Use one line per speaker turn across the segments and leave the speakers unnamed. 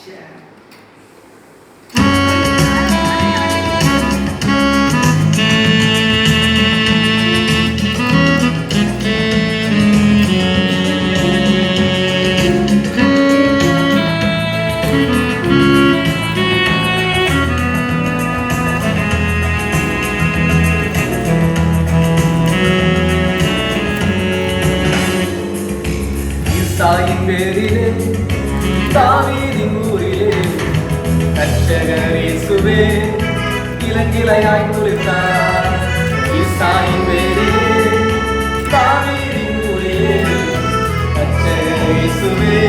ஈசாயின் தாவீதின் ஊரிலே. கச்சகரேசுவே இளங்கிளையாய் துளித்தார் ஈசாயின் பேரிலே தாவீதின் ஊரிலே. கச்சகரேசுவே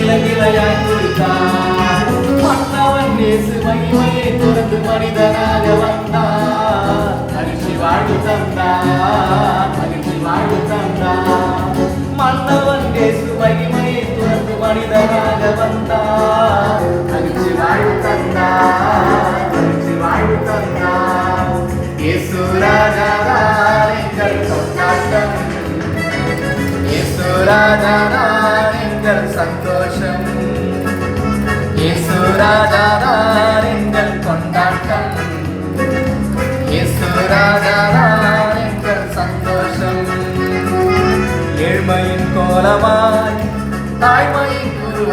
இளங்கிளையாய் துளித்தார் மன்னவன் நேசு மகிமையை துறந்து மனிதனாக வந்தார். அரிசி வாழ்வு தந்தார். மனிதனாக வந்தார் மகிழ்ச்சி வாழ்வு தந்தார் மகிழ்ச்சி வாழ்வு தந்தார் இயேசு ராஜாதான் எங்கள் கொண்டாட்டம் இயேசு ராஜாதான் எங்கள் சந்தோஷம் இயேசு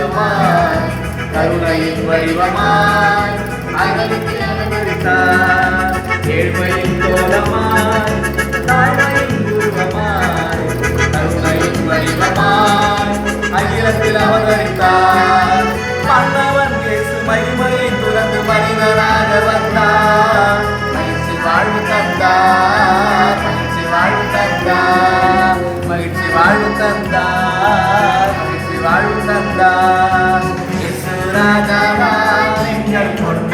உருவமாய் கருணையின் வடிவமாய் அகலித்து அனுபவித்தார் ஏழ்மையின் கோலமாய் தாய்மையின் உருவமாய் கருணையின் வடிவமாய் அகிலத்தில் அவதரித்தார் மன்னவன் இயேசு மகிமையை துறந்து மனிதனாக வந்தார். மகிழ்ச்சி வாழ்வு தந்தார். தந்தார் இயேசு ராஜாவா எங்கள் கொண்டாட்டம்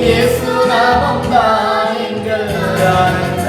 இயேசு நாமம் தான் எங்கள்